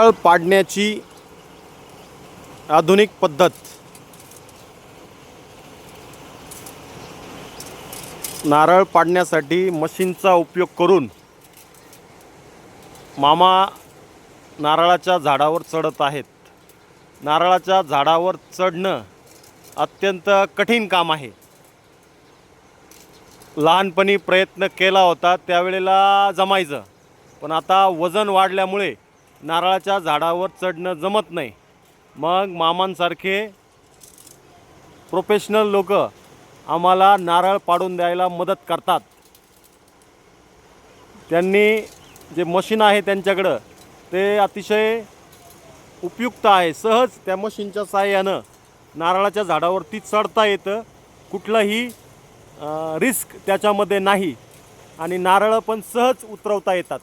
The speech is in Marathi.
नारळ पाडण्याची आधुनिक पद्धत. नारळ पाडण्यासाठी मशीनचा उपयोग करून मामा नारळाच्या झाडावर चढत आहेत. नारळाच्या झाडावर चढणं अत्यंत कठीण काम आहे. लहानपणी प्रयत्न केला होता त्यावेळेला जमायचं. पण आता वजन वाढल्यामुळे नारळाच्या झाडावर चढणं जमत नाही. मग मामांसारखे प्रोफेशनल लोक आम्हाला नारळ पाडून द्यायला मदत करतात. त्यांनी जे मशीन आहे त्यांच्याकडं ते अतिशय उपयुक्त आहे. सहज त्या मशीनच्या साहाय्यानं नारळाच्या झाडावरती चढता येतं. कुठलंही रिस्क त्याच्यामध्ये नाही. आणि नारळं पण सहज उतरवता येतात.